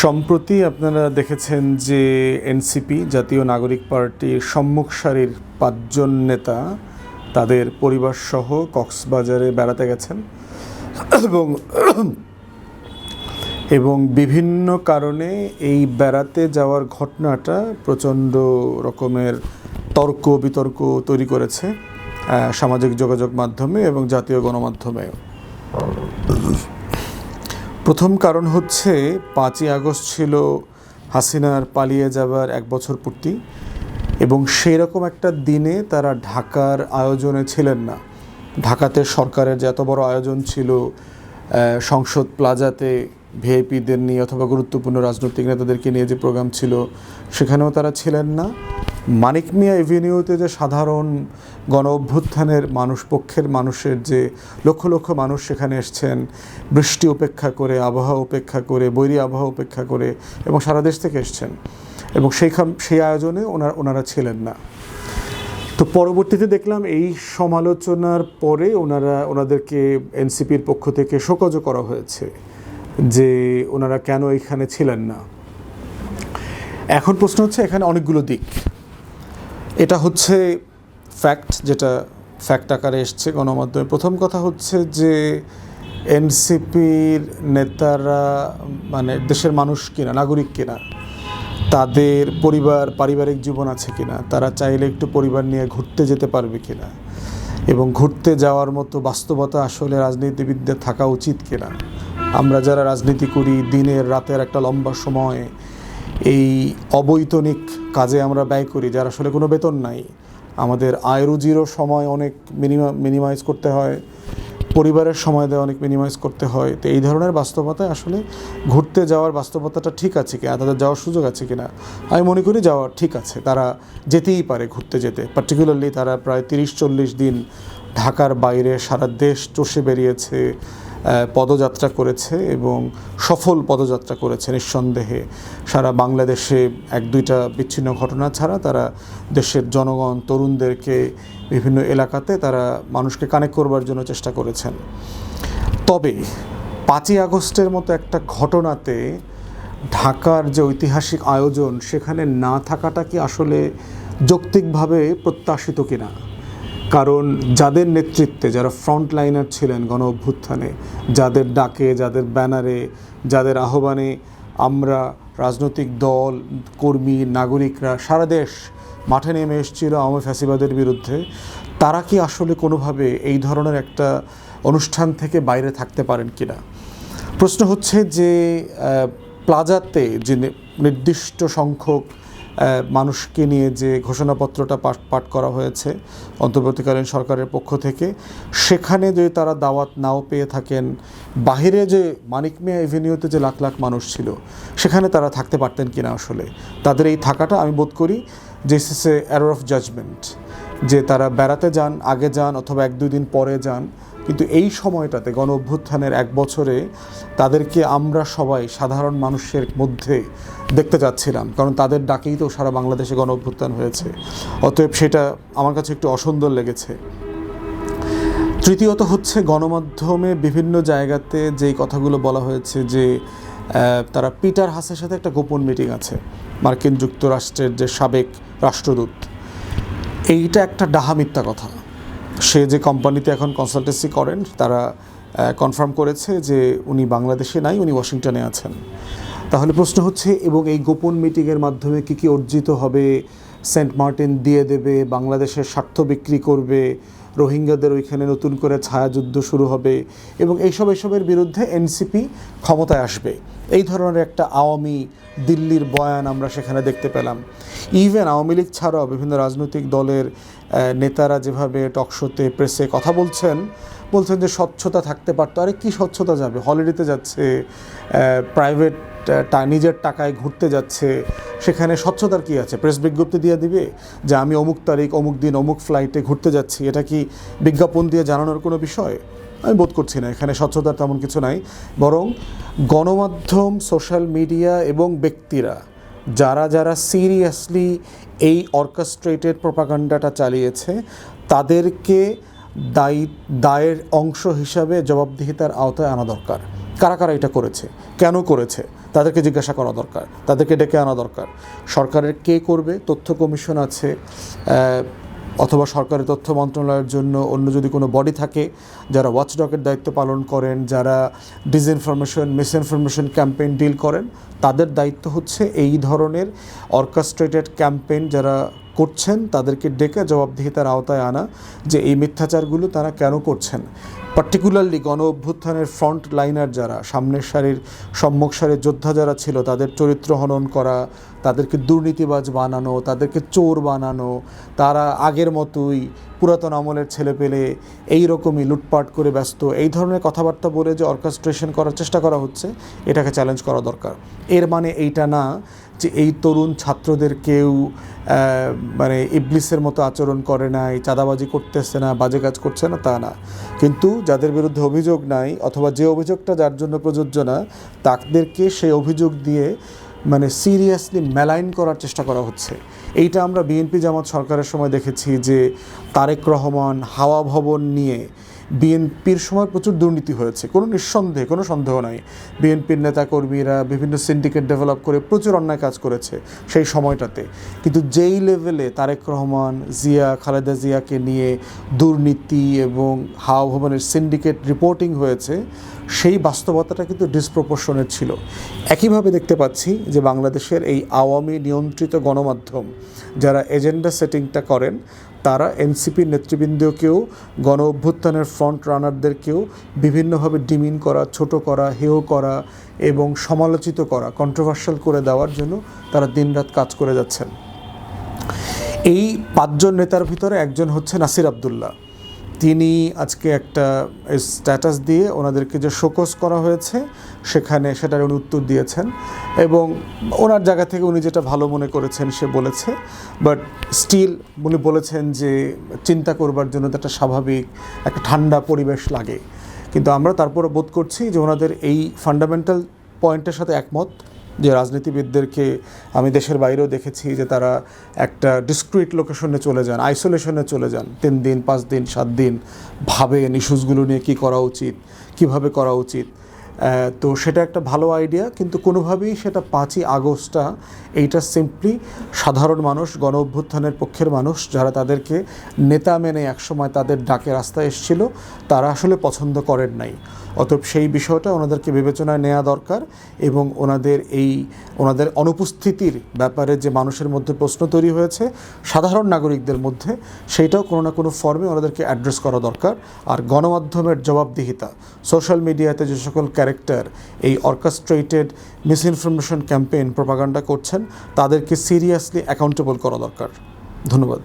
সম্প্রতি আপনারা দেখেছেন যে এনসিপি, জাতীয় নাগরিক পার্টির সম্মুখ সারির পাঁচজন নেতা তাদের পরিবারসহ কক্সবাজারে বেড়াতে গেছেন এবং এবং বিভিন্ন কারণে এই বেড়াতে যাওয়ার ঘটনাটা প্রচণ্ড রকমের তর্ক, বিতর্ক তৈরি করেছে সামাজিক যোগাযোগ মাধ্যমে এবং জাতীয় গণমাধ্যমে প্রথম কারণ হচ্ছে পাঁচই আগস্ট ছিল হাসিনার পালিয়ে যাবার এক বছর পূর্তি এবং সেই রকম একটা দিনে তারা ঢাকার আয়োজনে ছিলেন না। ঢাকাতে সরকারের যে এত বড় আয়োজন ছিল সংসদ প্লাজাতে ভিআইপিদের নিয়ে অথবা গুরুত্বপূর্ণ রাজনৈতিক নেতাদেরকে নিয়ে যে প্রোগ্রাম ছিল, সেখানেও তারা ছিলেন না। মানিক মিয়া এভিনিউতে যে সাধারণ গণ অভ্যুত্থানের মানুষ, পক্ষের মানুষের যে লক্ষ লক্ষ মানুষ সেখানে এসছেন, বৃষ্টি উপেক্ষা করে, আবহাওয়া উপেক্ষা করে, বৈরী আবহাওয়া উপেক্ষা করে এবং সারা দেশ থেকে এসছেন। এবং সেইখান, সেই আয়োজনে ওনার, ওনারা ছিলেন না। তো পরবর্তীতে দেখলাম এই সমালোচনার পরে ওনারা, ওনাদেরকে এনসিপির পক্ষ থেকে শোকজ করা হয়েছে। যে ওনারা কেন এখানে ছিলেন না? এখন প্রশ্ন হচ্ছে এখানে অনেকগুলো দিক। এটা হচ্ছে ফ্যাক্ট যেটা ফ্যাক্ট আকারে এসছে গণমাধ্যমে। প্রথম কথা হচ্ছে যে এনসিপির নেতারা মানে দেশের মানুষ কিনা, নাগরিক কিনা, তাদের পরিবার, পারিবারিক জীবন আছে কিনা, তারা চাইলে একটু পরিবার নিয়ে ঘুরতে যেতে পারবে কিনা, এবং ঘুরতে যাওয়ার মতো বাস্তবতা আসলে রাজনীতিবিদদের থাকা উচিত কিনা। আমরা যারা রাজনীতি করি, দিনের রাতের একটা লম্বা সময় এই অবৈতনিক কাজে আমরা ব্যয় করি, যার আসলে কোনো বেতন নাই। আমাদের আয় রুজিরও সময় অনেক মিনিমা, মিনিমাইজ করতে হয়, পরিবারের সময় দেওয়া অনেক মিনিমাইজ করতে হয়। তো এই ধরনের বাস্তবতায় আসলে ঘুরতে যাওয়ার বাস্তবতাটা ঠিক আছে কিনা, তাদের যাওয়ার সুযোগ আছে কিনা, আমি মনে করি যাওয়ার ঠিক আছে। তারা যেতেই পারে ঘুরতে যেতে। পার্টিকুলারলি তারা প্রায় তিরিশ চল্লিশ দিন ঢাকার বাইরে সারা দেশ চষে বেরিয়েছে। পদযাত্রা করেছে এবং সফল পদযাত্রা করেছে নিঃসন্দেহে। সারা বাংলাদেশে এক দুইটা বিচ্ছিন্ন ঘটনা ছাড়া তারা দেশের জনগণ, তরুণদেরকে বিভিন্ন এলাকাতে তারা মানুষকে কানেক্ট করবার জন্য চেষ্টা করেছেন। তবে পাঁচই আগস্টের মতো একটা ঘটনাতে ঢাকার যে ঐতিহাসিক আয়োজন, সেখানে না থাকাটা কি আসলে যৌক্তিকভাবে প্রত্যাশিত কিনা? কারণ যাদের নেতৃত্বে যারা ফ্রন্ট লাইনার ছিলেন গণ অভ্যুত্থানে, যাদের ডাকে, যাদের ব্যানারে, যাদের আহ্বানে আমরা রাজনৈতিক দল, কর্মী, নাগরিকরা সারা দেশ মাঠে নেমে এসেছিল আওয়ামী ফ্যাসিবাদের বিরুদ্ধে, তারা কি আসলে কোনোভাবে এই ধরনের একটা অনুষ্ঠান থেকে বাইরে থাকতে পারেন কিনা? প্রশ্ন হচ্ছে যে প্লাজাতে যে নির্দিষ্ট সংখ্যক মানুষকে নিয়ে যে ঘোষণাপত্রটা পাঠ পাঠ করা হয়েছে অন্তর্বর্তীকালীন সরকারের পক্ষ থেকে, সেখানে যদি তারা দাওয়াত নাও পেয়ে থাকেন, বাহিরে যে মানিক মিয়া এভিনিউতে যে লাখ লাখ মানুষ ছিল, সেখানে তারা থাকতে পারতেন কিনা আসলে? তাদের এই থাকাটা আমি বোধ করি যে এ অ্যারোর অফ জাজমেন্ট যে তারা বেড়াতে যান, আগে যান, অথবা এক দুই দিন পরে যান কিন্তু এই সময়টাতে গণ অভ্যুত্থানের এক বছরে তাদেরকে আমরা সবাই সাধারণ মানুষের মধ্যে দেখতে চাচ্ছিলাম কারণ তাদের ডাকেই তো সারা বাংলাদেশে গণ অভ্যুত্থান হয়েছে। অতএব সেটা আমার কাছে একটু অসুন্দর লেগেছে। তৃতীয়ত হচ্ছে গণমাধ্যমে বিভিন্ন জায়গাতে যেই কথাগুলো বলা হয়েছে যে তারা পিটার হাসের সাথে একটা গোপন মিটিং আছে, মার্কিন যুক্তরাষ্ট্রের যে সাবেক রাষ্ট্রদূত। এইটা একটা ডাহা মিথ্যা কথা। সে যে কোম্পানিতে এখন কনসালটেন্সি করেন, তারা কনফার্ম করেছে যে উনি বাংলাদেশে নাই, উনি ওয়াশিংটনে আছেন। তাহলে প্রশ্ন হচ্ছে, এবং এই গোপন মিটিংয়ের মাধ্যমে কি কি অর্জিত হবে সেন্ট মার্টিন দিয়ে দেবে, বাংলাদেশের স্বার্থ বিক্রি করবে, রোহিঙ্গাদের ওইখানে নতুন করে ছায়াযুদ্ধ শুরু হবে এবং এইসব এসবের বিরুদ্ধে এনসিপি ক্ষমতায় আসবে। এই ধরনের একটা আওয়ামী দিল্লির বয়ান আমরা সেখানে দেখতে পেলাম। ইভেন আওয়ামী লীগ ছাড়াও বিভিন্ন রাজনৈতিক দলের নেতারা যেভাবে টকশোতে প্রেসে কথা বলছেন বলছেন যে স্বচ্ছতা থাকতে পারতো। আরে কি স্বচ্ছতা যাবে? হলিডেতে যাচ্ছে প্রাইভেট নিজের টাকায় ঘুরতে যাচ্ছে, সেখানে স্বচ্ছতার কি আছে? প্রেস বিজ্ঞপ্তি দিয়ে দিবে যে আমি অমুক তারিখ, অমুক দিন, অমুক ফ্লাইটে ঘুরতে যাচ্ছি, এটা কি বিজ্ঞাপন দিয়ে জানানোর কোনো বিষয়? আমি বোধ করছি না, এখানে স্বচ্ছতার তেমন কিছু নাই। বরং গণমাধ্যম সোশ্যাল মিডিয়া এবং ব্যক্তিরা, যারা যারা সিরিয়াসলি এই অর্কেস্ট্রেটেড প্রপাগান্ডাটা চালিয়েছে, তাদেরকে দায়ী, দায়ের অংশ হিসাবে জবাবদিহিতার আওতায় আনা দরকার। কারা কারা এটা করেছে? কেন করেছে? তাদেরকে জিজ্ঞাসা করা দরকার। তাদেরকে ডেকে আনা দরকার। সরকারের কে করবে? তথ্য কমিশন আছে অথবা সরকারি তথ্য মন্ত্রণালয়ের জন্য অন্য যদি কোনো বডি থাকে, যারা ওয়াচডগের দায়িত্ব পালন করেন, যারা ডিসইনফরমেশন মিসইনফরমেশন ক্যাম্পেইন ডিল করেন, তাদের দায়িত্ব হচ্ছে এই ধরনের অর্কাস্ট্রেটেড ক্যাম্পেইন যারা করছেন, তাদেরকে ডেকে জবাবদিহিতার আওতায় আনা যে এই মিথ্যাচারগুলো তারা কেন করছেন। পার্টিকুলারলি গণ অভ্যুত্থানের ফ্রন্ট লাইনার যারা, সামনের সারির সম্মুখ সারির যোদ্ধা যারা ছিল, তাদের চরিত্র হনন করা, তাদেরকে দুর্নীতিবাজ বানানো, তাদেরকে চোর বানানো, তারা আগের মতোই পুরাতন আমলের ছেলে পেলে এই রকমই লুটপাট করে ব্যস্ত। এই ধরনের কথাবার্তা বলে যে অর্কেস্ট্রেশন করার চেষ্টা করা হচ্ছে, এটাকে চ্যালেঞ্জ করা দরকার। এর মানে এইটা না যে এই তরুণ ছাত্রদের কেউ মানে ইবলিসের মতো আচরণ করে নাই, চাঁদাবাজি করতেছে না, বাজে কাজ করছে না, তা না। কিন্তু যাদের বিরুদ্ধে অভিযোগ নাই, অথবা যে অভিযোগটা যার জন্য প্রযোজ্য না, তাদেরকে সেই অভিযোগ দিয়ে মানে সিরিয়াসলি মেলাইন করার চেষ্টা করা হচ্ছে। এইটা আমরা বিএনপি জামাত সরকারের সময় দেখেছি যে তারেক রহমান হাওয়া ভবন নিয়ে বিএনপির সময় প্রচুর দুর্নীতি হয়েছে। কোনো নিঃসন্দেহে, কোনো সন্দেহ নাই। বিএনপির নেতাকর্মীরা বিভিন্ন সিন্ডিকেট ডেভেলপ করে প্রচুর অন্যায় কাজ করেছে সেই সময়টাতে। কিন্তু যেই লেভেলে তারেক রহমান, জিয়া, খালেদা জিয়াকে নিয়ে দুর্নীতি এবং হাওভবনের সিন্ডিকেট রিপোর্টিং হয়েছে সেই বাস্তবতাটা কিন্তু ডিসপ্রপোর্শনের ছিল। একইভাবে দেখতে পাচ্ছি যে বাংলাদেশের এই আওয়ামী নিয়ন্ত্রিত গণমাধ্যম যারা এজেন্ডা সেটিংটা করেন, তারা এনসিপির নেতৃবৃন্দকেও, গণ অভ্যুত্থানের ফ্রন্ট রানারদেরকেও বিভিন্নভাবে ডিমিন করা, ছোট করা, হেয় করা এবং সমালোচিত করা কন্ট্রোভার্সাল করে দেওয়ার জন্য তারা দিনরাত কাজ করে যাচ্ছেন। এই পাঁচজন নেতার ভিতরে একজন হচ্ছে নাসির আবদুল্লাহ। তিনি আজকে একটা স্ট্যাটাস দিয়ে ওনাদেরকে যে শোকস করা হয়েছে, সেখানে সেটার উনি উত্তর দিয়েছেন এবং ওনার জায়গা থেকে উনি যেটা ভালো মনে করেছেন সে বলেছে। বাট স্টিল উনি বলেছেন যে চিন্তা করবার জন্য তো একটা স্বাভাবিক, একটা ঠান্ডা পরিবেশ লাগে। কিন্তু আমরা তারপরে বোধ করছি যে ওনাদের এই ফান্ডামেন্টাল পয়েন্টের সাথে একমত। যে রাজনীতিবিদদেরকে আমি দেশের বাইরেও দেখেছি যে তারা একটা ডিসক্রিট লোকেশনে চলে যান আইসোলেশনে চলে যান। তিন দিন, পাঁচ দিন, সাত দিন ভাবে ইস্যুসগুলো নিয়ে কী করা উচিত, কীভাবে করা উচিত। তো সেটা একটা ভালো আইডিয়া কিন্তু কোনোভাবেই সেটা পাঁচই আগস্টটা এইটা সিম্পলি সাধারণ মানুষ, গণ অভ্যুত্থানের পক্ষের মানুষ, যারা তাদেরকে নেতা মেনে একসময় তাদের ডাকে রাস্তায় এসেছিল, তারা আসলে পছন্দ করেন নাই। অতএব সেই বিষয়টা ওনাদেরকে বিবেচনায় নেওয়া দরকার এবং ওনাদের এই, ওনাদের অনুপস্থিতির ব্যাপারে যে মানুষের মধ্যে প্রশ্ন তৈরি হয়েছে, সাধারণ নাগরিকদের মধ্যে, সেইটাও কোনো না কোনো ফর্মে ওনাদেরকে অ্যাড্রেস করা দরকার। আর গণমাধ্যমের জবাবদিহিতা সোশ্যাল মিডিয়াতে যে সকল ক্যারেক্টার এই অর্কাস্ট্রেটেড মিসইনফরমেশন ক্যাম্পেইন প্রপাগান্ডা করছেন তাদেরকে সিরিয়াসলি অ্যাকাউন্টেবল করা দরকার। ধন্যবাদ।